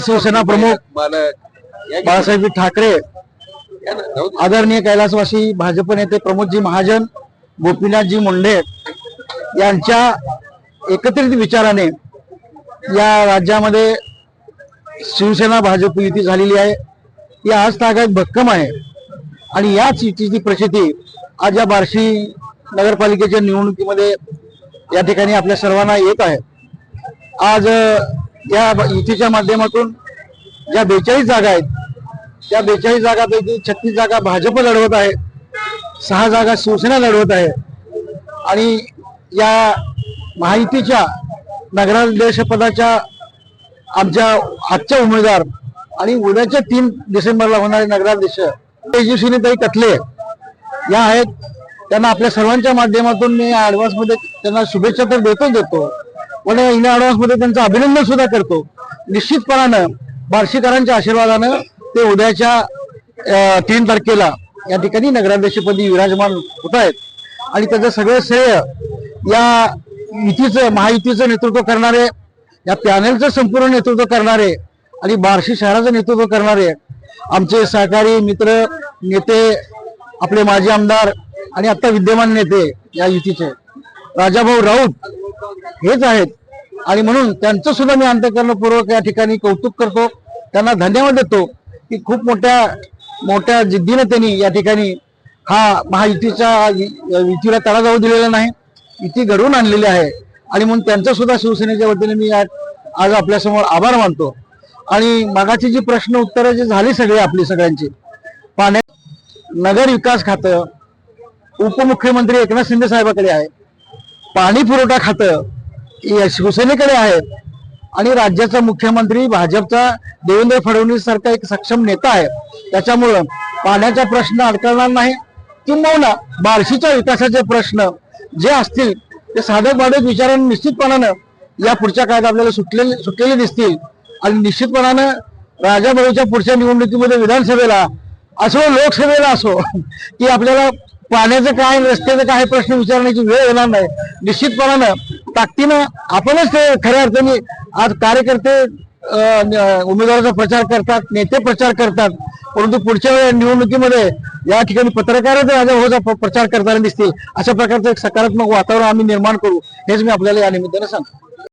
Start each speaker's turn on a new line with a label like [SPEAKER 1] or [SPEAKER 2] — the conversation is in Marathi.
[SPEAKER 1] शिवसेना प्रमुख बाळासाहेब ठाकरे आदरणीय कैलासवासी भाजप नेते प्रमोदजी महाजन गोपीनाथजी मुंडे यांच्या एकत्रित विचाराने या राज्यामध्ये शिवसेना भाजप युती झालेली आहे. ही आज तागायत भक्कम आहे. आणि याच युतीची प्रसिद्धी आज या बार्शी नगरपालिकेच्या निवडणुकीमध्ये या ठिकाणी आपल्या सर्वांना येत आहे. आज या युतीच्या माध्यमातून ज्या बेचाळीस जागा आहेत त्या बेचाळीस जागापैकी छत्तीस जागा भाजप लढवत आहे सहा जागा शिवसेना लढवत आहे आणि या महायुतीच्या नगराध्यक्षपदाच्या आमच्या आजच्या उमेदवार आणि उद्याच्या तीन डिसेंबरला होणारे नगराध्यक्ष तेजस्विनीताई कथले या आहेत. त्यांना आपल्या सर्वांच्या माध्यमातून मी ऍडव्हान्समध्ये त्यांना शुभेच्छा तर देतो देतो. पण इन ऍडव्हान्समध्ये त्यांचं अभिनंदन सुद्धा करतो. निश्चितपणानं बार्शीकरांच्या आशीर्वादानं ते उद्याच्या तीन तारखेला या ठिकाणी नगराध्यक्षपदी विराजमान होत आहेत. आणि त्याचं सगळं श्रेय या युतीचं महायुतीचं नेतृत्व करणारे या पॅनेलचं संपूर्ण नेतृत्व करणारे आणि बार्शी शहराचं नेतृत्व करणारे आमचे सहकारी मित्र नेते आपले माजी आमदार आणि आता विद्यमान नेते या युतीचे. राजाभाऊ राऊत हेच आहेत. आणि म्हणून त्यांचं सुद्धा मी अंतकरणपूर्वक या ठिकाणी कौतुक करतो. त्यांना धन्यवाद देतो की खूप मोठ्या मोठ्या जिद्दीनं त्यांनी या ठिकाणी हा महायुतीच्या युतीला तडा जाऊ दिलेला नाही युती घडवून आणलेली आहे. आणि म्हणून त्यांचा सुद्धा शिवसेनेच्या वतीने मी आज आज आपल्यासमोर आभार मानतो. आणि मागाची जी प्रश्न उत्तरं जी झाली सगळी आपली सगळ्यांची पाण्या नगर विकास खातं उपमुख्यमंत्री एकनाथ शिंदे साहेबाकडे आहे. पाणी पुरवठा खातं शिवसेनेकडे आहे. आणि राज्याचा मुख्यमंत्री भाजपचा देवेंद्र फडणवीस सारखा एक सक्षम नेता आहे. त्याच्यामुळं पाण्याचा प्रश्न अडकणार नाही. किंबहुना बार्शीच्या विकासाचे प्रश्न जे असतील ते साधक बाधक विचाराने निश्चितपणानं या पुढच्या काळात आपल्याला सुटलेले सुटलेले दिसतील. आणि निश्चितपणानं राजाभाऊच्या पुढच्या निवडणुकीमध्ये विधानसभेला असो लोकसभेला असो की आपल्याला पाण्याचं काय रस्त्याचं काय प्रश्न विचारण्याची वेळ येणार नाही. निश्चितपणानं ताकदीनं आपणच खऱ्या अर्थाने आज कार्यकर्ते उमेदवाराचा प्रचार करतात नेते प्रचार करतात. परंतु पुढच्या वेळ निवडणुकीमध्ये या ठिकाणी पत्रकारच राजाभाऊचा प- प्रचार करताना दिसतील. अशा प्रकारचं एक सकारात्मक वातावरण आम्ही निर्माण करू. हेच मी आपल्याला या निमित्तानं सांगतो.